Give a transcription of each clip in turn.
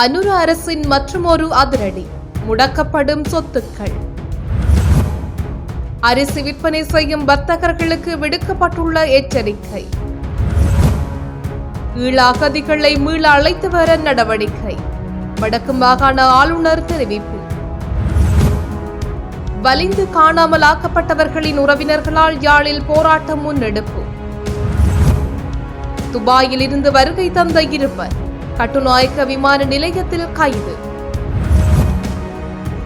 அனுர அரசின் மற்றுமொரு அதிரடி. முடக்கப்படும் சொத்துக்கள். அரிசி விற்பனை செய்யும் வர்த்தகர்களுக்கு விடுக்கப்பட்டுள்ள எச்சரிக்கை. ஈழ அகதிகளை மீள அழைத்து வர நடவடிக்கை. வடக்கு மாகாண ஆளுநர் தெரிவிப்பு. வலிந்து காணாமல் ஆக்கப்பட்டவர்களின் உறவினர்களால் யாழில் போராட்டம் முன்னெடுப்பு. துபாயில் இருந்து வருகை தந்த இருவர். கட்டுநாயக்க விமான நிலையத்தில் கைது.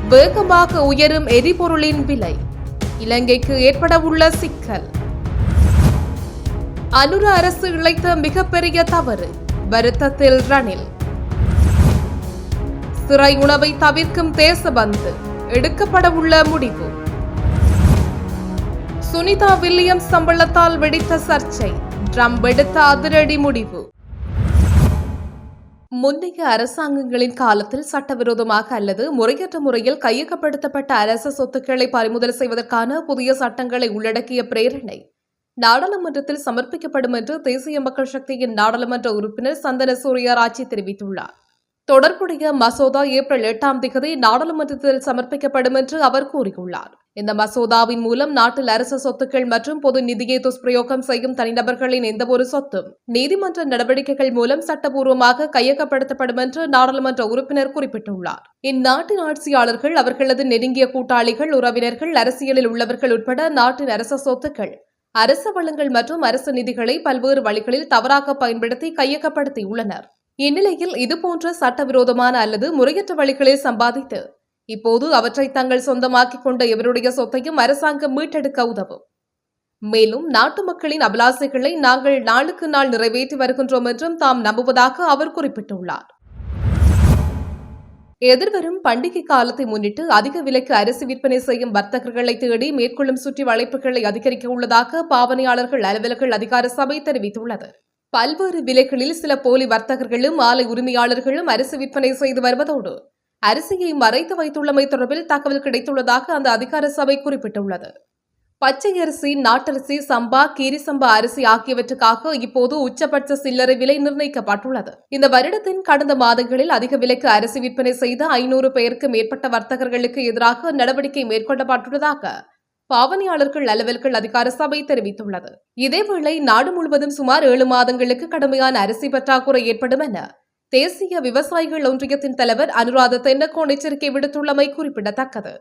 வேகமாக உயரும் எரிபொருளின் விலை. இலங்கைக்கு ஏற்படவுள்ள சிக்கல். அனுர அரசு இழைத்த மிகப்பெரிய தவறு. வருத்தத்தில் ரணில். சிறை உணவை தவிர்க்கும் தேசபந்து. எடுக்கப்படவுள்ள முடிவு. சுனிதா வில்லியம்ஸ் சம்பளத்தால் வெடித்த சர்ச்சை. ட்ரம்ப் எடுத்த அதிரடி முடிவு. முந்தைய அரசாங்கங்களின் காலத்தில் சட்டவிரோதமாக அல்லது முறையற்ற முறையில் கையகப்படுத்தப்பட்ட அரசு சொத்துக்களை பறிமுதல் செய்வதற்கான புதிய சட்டங்களை உள்ளடக்கிய பிரேரணை நாடாளுமன்றத்தில் சமர்ப்பிக்கப்படும் என்று தேசிய மக்கள் சக்தியின் நாடாளுமன்ற உறுப்பினர் சந்தன சூரியராட்சி தெரிவித்துள்ளார். தொடர்புடைய மசோதா ஏப்ரல் எட்டாம் திகதி நாடாளுமன்றத்தில் சமர்ப்பிக்கப்படும் என்று அவர் கூறியுள்ளார். இந்த மசோதாவின் மூலம் நாட்டில் அரசு சொத்துக்கள் மற்றும் பொது நிதியை துஷ்பிரயோகம் செய்யும் தனிநபர்களின் எந்தவொரு சொத்தும் நீதிமன்ற நடவடிக்கைகள் மூலம் சட்டபூர்வமாக கையகப்படுத்தப்படும் என்று நாடாளுமன்ற உறுப்பினர் குறிப்பிட்டுள்ளார். இந்நாட்டின் ஆட்சியாளர்கள் அவர்களது நெருங்கிய கூட்டாளிகள் உறவினர்கள் அரசியலில் உள்ளவர்கள் உட்பட நாட்டின் அரச சொத்துக்கள் அரசு வளங்கள் மற்றும் அரசு நிதிகளை பல்வேறு வழிகளில் தவறாக பயன்படுத்தி கையகப்படுத்தியுள்ளனர். இந்நிலையில் இதுபோன்ற சட்டவிரோதமான அல்லது முறையற்ற வழிகளில் சம்பாதித்து இப்போது அவற்றை தங்கள் சொந்தமாக்கிக் கொண்ட இவருடைய சொத்தையும் அரசாங்கம் மீட்டெடுக்க உதவும். மேலும் நாட்டு மக்களின் அபிலாசைகளை நாங்கள் நாளுக்கு நாள் நிறைவேற்றி வருகின்றோம் என்றும் தாம் நம்புவதாக அவர் குறிப்பிட்டுள்ளார். எதிர்வரும் பண்டிகை காலத்தை முன்னிட்டு அதிக விலைக்கு அரிசி விற்பனை செய்யும் வர்த்தகர்களை தேடி மேற்கொள்ளும் சுற்றி வளைப்புகளை அதிகரிக்க உள்ளதாக பாவனையாளர்கள் அலுவலர்கள் அதிகார சபை தெரிவித்துள்ளது. பல்வேறு விலைகளில் சில போலி வர்த்தகர்களும் ஆலை உரிமையாளர்களும் அரிசி விற்பனை செய்து வருவதோடு அரிசியை மறைத்து வைத்துள்ளமை தொடர்பில் தகவல் கிடைத்துள்ளதாக அந்த அதிகார சபை குறிப்பிட்டுள்ளது. பச்சை அரிசி நாட்டரிசி சம்பா கீரிசம்பா அரிசி ஆகியவற்றுக்காக இப்போது உச்சபட்ச சில்லறை விலை நிர்ணயிக்கப்பட்டுள்ளது. இந்த வருடத்தின் கடந்த மாதங்களில் அதிக விலைக்கு அரிசி விற்பனை செய்த ஐநூறு பேருக்கு மேற்பட்ட வர்த்தகர்களுக்கு எதிராக நடவடிக்கை மேற்கொள்ளப்பட்டுள்ளதாக பாவனையாளர்கள் அலுவல்கள் அதிகார சபை தெரிவித்துள்ளது. இதேவேளை நாடு முழுவதும் சுமார் ஏழு மாதங்களுக்கு கடுமையான அரிசி பற்றாக்குறை ஏற்படும் என தேசிய விவசாயிகள் ஒன்றியத்தின் தலைவர் அனுராத தென்னக்கோன் எச்சரிக்கை விடுத்துள்ளமை குறிப்பிடத்தக்கது.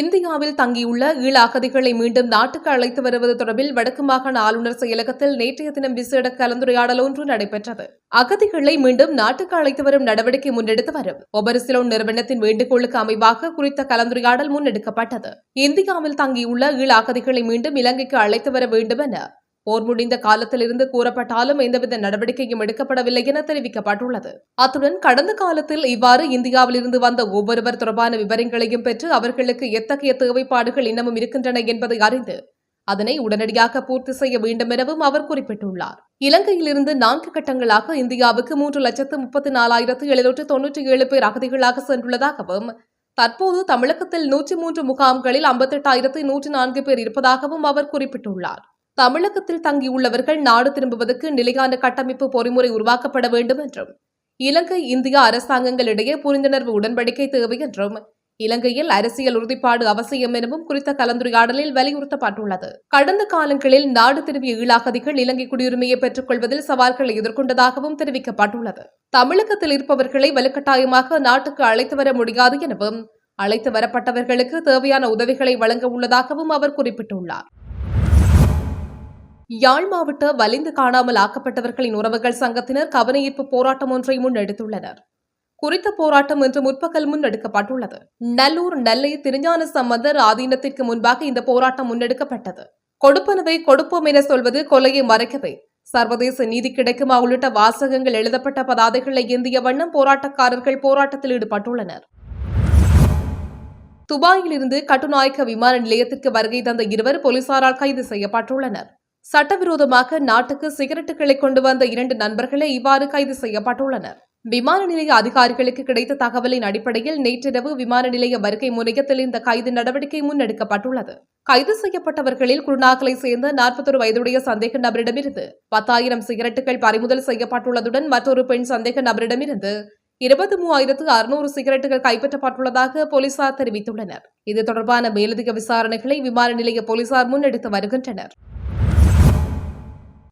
இந்தியாவில் தங்கியுள்ள ஈழ அகதிகளை மீண்டும் நாட்டுக்கு அழைத்து வருவது தொடர்பில் வடக்கு மாகாண ஆளுநர் செயலகத்தில் நேற்றைய தினம் விசேட கலந்துரையாடல் ஒன்று நடைபெற்றது. அகதிகளை மீண்டும் நாட்டுக்கு அழைத்து வரும் நடவடிக்கை முன்னெடுத்து வரும். ஒபரிசிலோன் நிறுவனத்தின் வேண்டுகோளுக்கு அமைவாக குறித்த கலந்துரையாடல் முன்னெடுக்கப்பட்டது. இந்தியாவில் தங்கியுள்ள ஈழ அகதிகளை மீண்டும் இலங்கைக்கு அழைத்து வர வேண்டும் என போர் முடிந்த காலத்திலிருந்து கூறப்பட்டாலும் எந்தவித நடவடிக்கையும் எடுக்கப்படவில்லை என தெரிவிக்கப்பட்டுள்ளது. அத்துடன் கடந்த காலத்தில் இவ்வாறு இந்தியாவிலிருந்து வந்த ஒவ்வொருவர் தொடர்பான விவரங்களையும் பெற்று அவர்களுக்கு எத்தகைய தேவைப்பாடுகள் இன்னமும் இருக்கின்றன என்பதை அறிந்து அதனை உடனடியாக பூர்த்தி செய்ய வேண்டும் எனவும் அவர் குறிப்பிட்டுள்ளார். இலங்கையிலிருந்து நான்கு கட்டங்களாக இந்தியாவுக்கு மூன்று லட்சத்து முப்பத்தி நாலாயிரத்து எழுநூற்று தொன்னூற்றி ஏழு பேர் அகதிகளாக சென்றுள்ளதாகவும் தற்போது தமிழகத்தில் நூற்றி மூன்று முகாம்களில் ஐம்பத்தெட்டாயிரத்து நூற்றி நான்கு பேர் இருப்பதாகவும் அவர் குறிப்பிட்டுள்ளார். தமிழகத்தில் தங்கியுள்ளவர்கள் நாடு திரும்புவதற்கு நிலையான கட்டமைப்பு பொறிமுறை உருவாக்கப்பட வேண்டும் என்றும் இலங்கை இந்தியா அரசாங்கங்களிடையே புரிந்துணர்வு உடன்படிக்கை தேவை என்றும் இலங்கையில் அரசியல் உறுதிப்பாடு அவசியம் எனவும் குறித்த கலந்துரையாடலில் வலியுறுத்தப்பட்டுள்ளது. கடந்த காலங்களில் நாடு திரும்பிய ஈழாகதிகள் இலங்கை குடியுரிமையை பெற்றுக் கொள்வதில் சவால்களை எதிர்கொண்டதாகவும் தெரிவிக்கப்பட்டுள்ளது. தமிழகத்தில் இருப்பவர்களை வலுக்கட்டாயமாக நாட்டுக்கு அழைத்து வர முடியாது எனவும் அழைத்து வரப்பட்டவர்களுக்கு தேவையான உதவிகளை வழங்க உள்ளதாகவும் அவர் குறிப்பிட்டுள்ளார். யாழ் மாவட்ட வலிந்து காணாமல் ஆக்கப்பட்டவர்களின் உறவுகள் சங்கத்தினர் கவனஈர்ப்பு போராட்டம் ஒன்றை முன்னெடுத்துள்ளனர். குறித்த போராட்டம் இன்று முற்பகல் முன்னெடுக்கப்பட்டுள்ளது. நல்லூர் நெல்லை திருஞான சம்பந்தர் ஆதீனத்திற்கு முன்பாக இந்த போராட்டம் முன்னெடுக்கப்பட்டது. கொடுப்பனவை கொடுப்போம் என சொல்வது கொலையை மறைக்கவே. சர்வதேச நீதி கிடைக்குமா உள்ளிட்ட வாசகங்கள் எழுதப்பட்ட பதாதைகளை ஏந்திய வண்ணம் போராட்டக்காரர்கள் போராட்டத்தில் ஈடுபட்டுள்ளனர். துபாயிலிருந்து கட்டுநாயக்க விமான நிலையத்திற்கு வருகை தந்த இருவர் போலீசாரால் கைது செய்யப்பட்டுள்ளனர். சட்டவிரோதமாக நாட்டுக்கு சிகரெட்டுகளை கொண்டு வந்த இரண்டு நண்பர்களே இவ்வாறு கைது செய்யப்பட்டுள்ளனர். விமான நிலைய அதிகாரிகளுக்கு கிடைத்த தகவலின் அடிப்படையில் நேற்றிரவு விமான நிலைய வருகை முனையத்தில் இந்த கைது நடவடிக்கை முன்னெடுக்கப்பட்டுள்ளது. கைது செய்யப்பட்டவர்களில் குருநாகலை சேர்ந்த நாற்பத்தொரு வயதுடைய சந்தேக நபரிடமிருந்து பத்தாயிரம் சிகரெட்டுகள் பறிமுதல் செய்யப்பட்டுள்ளதுடன் மற்றொரு பெண் சந்தேக நபரிடமிருந்து இருபத்தி மூவாயிரத்து அறுநூறு சிகரெட்டுகள் கைப்பற்றப்பட்டுள்ளதாக போலீசார் தெரிவித்துள்ளனர். இது தொடர்பான மேலதிக விசாரணைகளை விமான நிலைய போலீசார் முன்னெடுத்து வருகின்றனர்.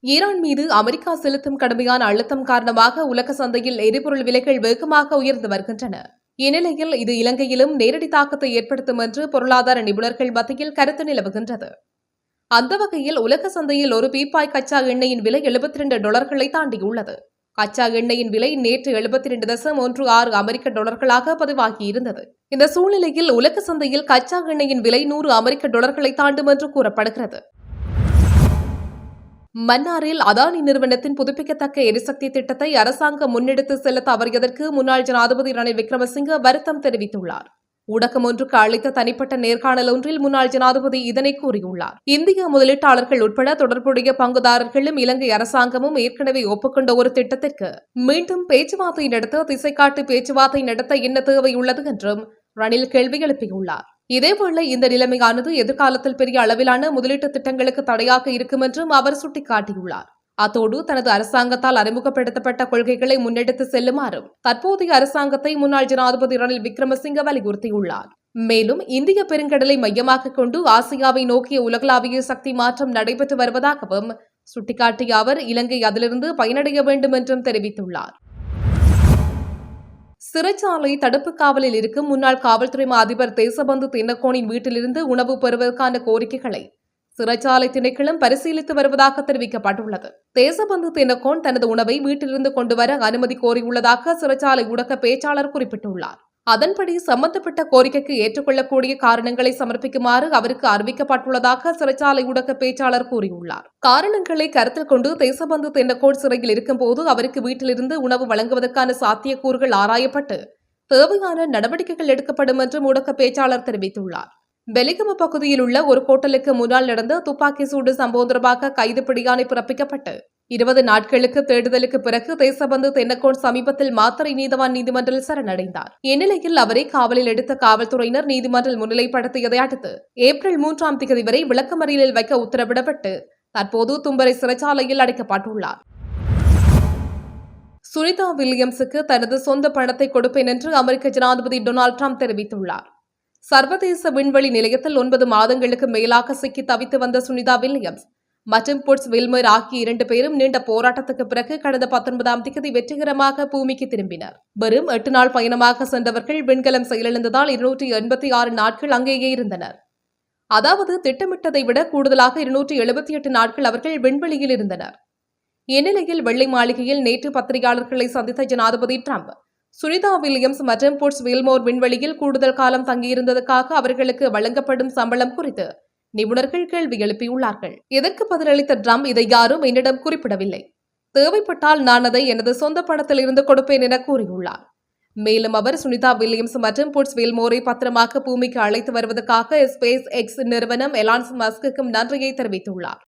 ஈரான் மீது அமெரிக்கா செலுத்தும் கடுமையான அழுத்தம் காரணமாக உலக சந்தையில் எரிபொருள் விலைகள் வேகமாக உயர்ந்து வருகின்றன. இந்நிலையில் இது இலங்கையிலும் நேரடி தாக்கத்தை ஏற்படுத்தும் என்று பொருளாதார நிபுணர்கள் மத்தியில் கருத்து நிலவுகின்றது. அந்த வகையில் உலக சந்தையில் ஒரு பீப்பாய் கச்சா எண்ணெயின் விலை எழுபத்தி ரெண்டு டாலர்களை தாண்டியுள்ளது. கச்சா எண்ணெயின் விலை நேற்று எழுபத்தி ரெண்டு தசம் ஒன்று ஆறு அமெரிக்க டாலர்களாக பதிவாகியிருந்தது இந்த சூழ்நிலையில் உலக சந்தையில் கச்சா எண்ணெயின் விலை நூறு அமெரிக்க டாலர்களை தாண்டும் என்று கூறப்படுகிறது. மன்னாரில் அதானி நிறுவனத்தின் புதுப்பிக்கத்தக்க எரிசக்தி திட்டத்தை அரசாங்கம் முன்னெடுத்து செல்ல தவறியதற்கு முன்னாள் ஜனாதிபதி ரணில் விக்ரமசிங்க வருத்தம் தெரிவித்துள்ளார். ஊடகம் ஒன்றுக்கு அளித்த தனிப்பட்ட நேர்காணல் ஒன்றில் முன்னாள் ஜனாதிபதி இதனை கூறியுள்ளார். இந்திய முதலீட்டாளர்கள் உட்பட தொடர்புடைய பங்குதாரர்களும் இலங்கை அரசாங்கமும் ஏற்கனவே ஒப்புக்கொண்ட ஒரு திட்டத்திற்கு மீண்டும் பேச்சுவார்த்தை நடத்த திசைக்காட்டு பேச்சுவார்த்தை நடத்த என்ன தேவை உள்ளது என்றும் ரணில் கேள்வி எழுப்பியுள்ளார். இதேவேளை இந்த நிலைமையானது எதிர்காலத்தில் பெரிய அளவிலான முதலீட்டு திட்டங்களுக்கு தடையாக இருக்கும் என்றும் அவர் சுட்டிக்காட்டியுள்ளார். அத்தோடு தனது அரசாங்கத்தால் அறிமுகப்படுத்தப்பட்ட கொள்கைகளை முன்னெடுத்து செல்லுமாறும் தற்போதைய அரசாங்கத்தை முன்னாள் ஜனாதிபதி ரணில் விக்ரமசிங்க வலியுறுத்தியுள்ளார். மேலும் இந்திய பெருங்கடலை மையமாக கொண்டு ஆசியாவை நோக்கிய உலகளாவிய சக்தி மாற்றம் நடைபெற்று வருவதாகவும் சுட்டிக்காட்டிய அவர் இலங்கை அதிலிருந்து பயனடைய வேண்டும் என்றும் தெரிவித்துள்ளார். சிறைச்சாலை தடுப்பு காவலில் இருக்கும் முன்னாள் காவல்துறை அதிபர் தேசபந்து தென்னக்கோனின் வீட்டிலிருந்து உணவு பெறுவதற்கான கோரிக்கைகளை சிறைச்சாலை திணைக்களம் பரிசீலித்து வருவதாக தெரிவிக்கப்பட்டுள்ளது. தேசபந்து தென்னக்கோன் தனது உணவை வீட்டிலிருந்து கொண்டு வர அனுமதி கோரியுள்ளதாக சிறைச்சாலை ஊடக பேச்சாளர் குறிப்பிட்டுள்ளார். அதன்படி சம்பந்தப்பட்ட கோரிக்கைக்கு ஏற்றுக்கொள்ளக்கூடிய காரணங்களை சமர்ப்பிக்குமாறு அவருக்கு அறிவிக்கப்பட்டுள்ளதாக சிறைச்சாலை ஊடக பேச்சாளர் கூறியுள்ளார். காரணங்களை கருத்தில் கொண்டு தேசபந்து தென்னக்கோட் சிறையில் இருக்கும்போது அவருக்கு வீட்டிலிருந்து உணவு வழங்குவதற்கான சாத்தியக்கூறுகள் ஆராயப்பட்டு தேவையான நடவடிக்கைகள் எடுக்கப்படும் என்று ஊடக பேச்சாளர் தெரிவித்துள்ளார். பெலிகம பகுதியில் உள்ள ஒரு ஹோட்டலுக்கு முன்னால் நடந்த துப்பாக்கி சூடு சம்பவம் தொடர்பாக கைது பிடியாணை பிறப்பிக்கப்பட்டு இருபது நாட்களுக்கு தேடுதலுக்கு பிறகு தேசபந்து தென்னக்கோன் சமீபத்தில் மாத்திரை நீதவான் நீதிமன்றில் சரணடைந்தார். இந்நிலையில் அவரை காவலில் எடுத்த காவல்துறையினர் நீதிமன்றில் முன்னிலைப்படுத்தியதை அடுத்து ஏப்ரல் மூன்றாம் தேதி வரை விளக்கமறியலில் வைக்க உத்தரவிடப்பட்டு தற்போது தும்பரை சிறைச்சாலையில் அடைக்கப்பட்டுள்ளார். சுனிதா வில்லியம்ஸுக்கு தனது சொந்த பணத்தை கொடுப்பேன் என்று அமெரிக்க ஜனாதிபதி டொனால்டு ட்ரம்ப் தெரிவித்துள்ளார். சர்வதேச விண்வெளி நிலையத்தில் ஒன்பது மாதங்களுக்கு மேலாக சிக்கி தவித்து வந்த சுனிதா வில்லியம்ஸ் மற்றும் புட்ஸ் வில்மர் ஆகிய இரண்டு பேரும் நீண்ட போராட்டத்துக்கு பிறகு கடந்த பத்தொன்பதாம் தேதி வெற்றிகரமாக பூமிக்கு திரும்பினர். வெறும் எட்டு நாள் பயணமாக சென்றவர்கள் விண்கலம் செயலிழந்ததால் இருநூற்றி எண்பத்தி ஆறு நாட்கள் அங்கேயே இருந்தனர். அதாவது திட்டமிட்டதை விட கூடுதலாக இருநூற்றி எழுபத்தி எட்டு நாட்கள் அவர்கள் விண்வெளியில் இருந்தனர். இந்நிலையில் வெள்ளை மாளிகையில் நேற்று பத்திரிகையாளர்களை சந்தித்த ஜனாதிபதி ட்ரம்ப் சுனிதா வில்லியம்ஸ் மற்றும் புட்ஸ் வில்மோர் விண்வெளியில் கூடுதல் காலம் தங்கியிருந்ததற்காக அவர்களுக்கு வழங்கப்படும் சம்பளம் குறித்து நிபுணர்கள் கேள்வி எழுப்பியுள்ளார்கள். இதற்கு பதிலளித்த ட்ரம்ப் இதை யாரும் என்னிடம் குறிப்பிடவில்லை. தேவைப்பட்டால் நான் அதை எனது சொந்த பணத்தில் இருந்து கொடுப்பேன் என கூறியுள்ளார். மேலும் அவர் சுனிதா வில்லியம்ஸ் மற்றும் புட்ஸ் வில்மோரை பத்திரமாக பூமிக்கு அழைத்து வருவதற்காக ஸ்பேஸ் எக்ஸ் நிறுவனம் எலான்ஸ் மஸ்குக்கும் நன்றியை தெரிவித்துள்ளார்.